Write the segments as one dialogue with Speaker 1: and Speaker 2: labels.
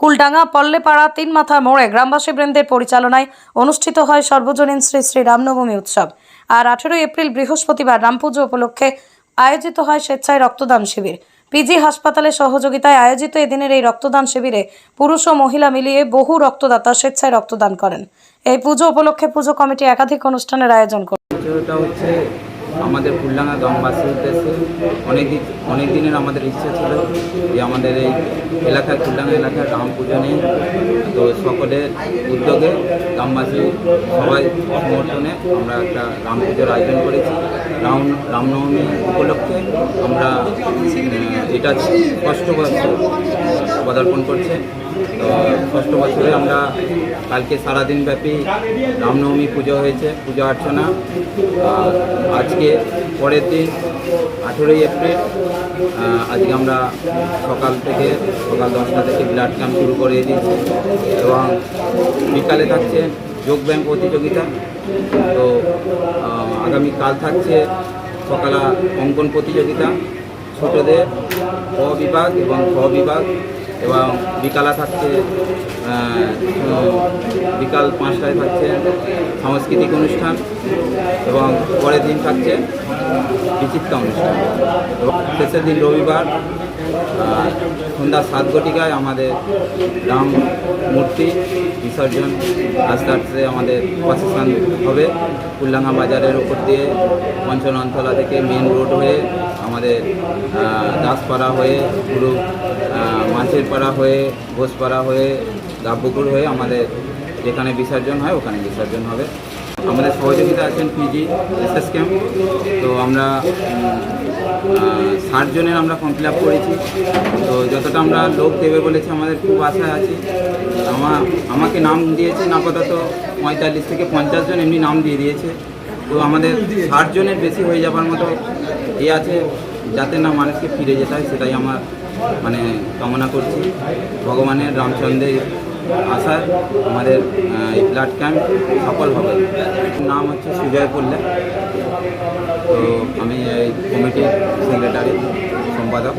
Speaker 1: কুলডাঙ্গা পল্লেপাড়া তিন মাথা মোড়ে গ্রামবাসী বৃন্দের পরিচালনায় অনুষ্ঠিত হয় সর্বজনীন শ্রী শ্রী রামনবমী উৎসব। আর আঠেরোই এপ্রিল বৃহস্পতিবার রামপুজো উপলক্ষে আয়োজিত হয় স্বেচ্ছায় রক্তদান শিবির। পিজি হাসপাতালের সহযোগিতায় আয়োজিত এদিনের এই রক্তদান শিবিরে পুরুষ ও মহিলা মিলিয়ে বহু রক্তদাতা স্বেচ্ছায় রক্তদান করেন। এই পুজো উপলক্ষে পুজো কমিটি একাধিক অনুষ্ঠানের আয়োজন করে
Speaker 2: আমাদের ফুলডাঙ্গা গ্রামবাসীর উদ্দেশ্যে অনেক অনেক দিনের আমাদের ইচ্ছা ছিল যে আমাদের এই এলাকায় ফুলডাঙ্গা এলাকায় রাম পুজো নেই তো সকলের উদ্যোগে গ্রামবাসী সবাই সমর্থনে আমরা একটা রাম পুজোর আয়োজন করেছি। রাম রামনবমী উপলক্ষে আমরা এটা ষষ্ঠ বছর পদার্পণ করছে। তো ষষ্ঠ বছরে আমরা কালকে সারাদিন ব্যাপী রামনবমী পুজো হয়েছে, পুজো অর্চনা। আর আজকে পরের দিন আঠেরোই এপ্রিল আজকে আমরা সকাল থেকে সকাল দশটা থেকে ব্লাড ক্যাম্প শুরু করে দিয়েছি এবং বিকালে থাকছে যোগব্যায়াম প্রতিযোগিতা। তো আহ, আগামীকাল থাকছে সকালে অঙ্কন প্রতিযোগিতা। ছোটদের ক বিভাগ এবং খ বিভাগ এবং বিকালা থাকছে বিকাল পাঁচটায় থাকছে সাংস্কৃতিক অনুষ্ঠান এবং পরের দিন থাকছে বিচিত্রা অনুষ্ঠান। এবং শেষের দিন রবিবার সন্ধ্যা সাত ঘটিকায় আমাদের রাম মূর্তি বিসর্জন আস্তে আস্তে আমাদের প্রসেশন হবে। কুল্লাঙ্গা বাজারের উপর দিয়ে পঞ্চনন্তলা থেকে মেন রোড হয়ে আমাদের দাসপাড়া হয়ে পুরো আহ, মাছের পাড়া হয়ে ঘোষপাড়া হয়ে গাবপুকুর হয়ে আমাদের যেখানে বিসর্জন হয় ওখানে বিসর্জন হবে। আমাদের সহযোগিতা আছেন পিজি এসএস ক্যাম্প তো আমরা ষাট জনের আমরা ফর্ম ফিল আপ করেছি। তো যতটা আমরা লোক দেবে বলেছে আমাদের খুব আশায় আছি। আমা আমাকে নাম দিয়েছে না আপাতত পঁয়তাল্লিশ থেকে পঞ্চাশ জন এমনি নাম দিয়ে দিয়েছে। তো আমাদের ষাট জনের বেশি হয়ে যাবার মতো এ আছে। যাতে না মানুষকে ফিরে যেতে হয়, সেটাই আমার মানে কামনা করছি। ভগবানের রামচন্দ্রের আশায় আমাদের এই ব্লাড ক্যাম্প সফল হবে। নাম হচ্ছে সুজয় পল্লে। তো আমি এই কমিটির সেক্রেটারি সম্পাদক।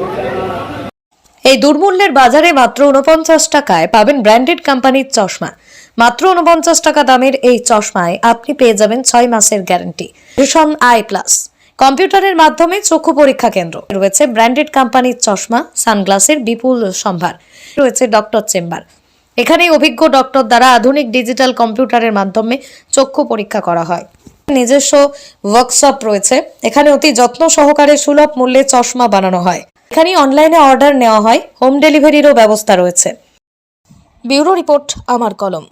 Speaker 1: এই দুর্মূল্যের বাজারে মাত্র উনপঞ্চাশ টাকায় পাবেন ব্র্যান্ডেড কোম্পানির চশমা। মাত্র উনপঞ্চাশ টাকা দামের এই চশমায় আপনি পেয়ে যাবেন ছয় মাসের গ্যারান্টি। ভীষণ আই প্লাস। কম্পিউটারের মাধ্যমে চক্ষু পরীক্ষা কেন্দ্র। রয়েছে ব্র্যান্ডেড কোম্পানির চশমা, সানগ্লাসের বিপুল সম্ভার। রয়েছে ডক্টর চেম্বার। এখানে অভিজ্ঞ ডক্টর দ্বারা আধুনিক ডিজিটাল কম্পিউটারের মাধ্যমে চক্ষু পরীক্ষা করা হয়। নিজস্ব ওয়ার্কশপ রয়েছে। এখানে অতি যত্ন সহকারে সুলভ মূল্যে চশমা বানানো হয়। এখানে অনলাইনে অর্ডার নেওয়া হয়। হোম ডেলিভারিরও ব্যবস্থা রয়েছে। ব্যুরো রিপোর্ট, আমার কলম।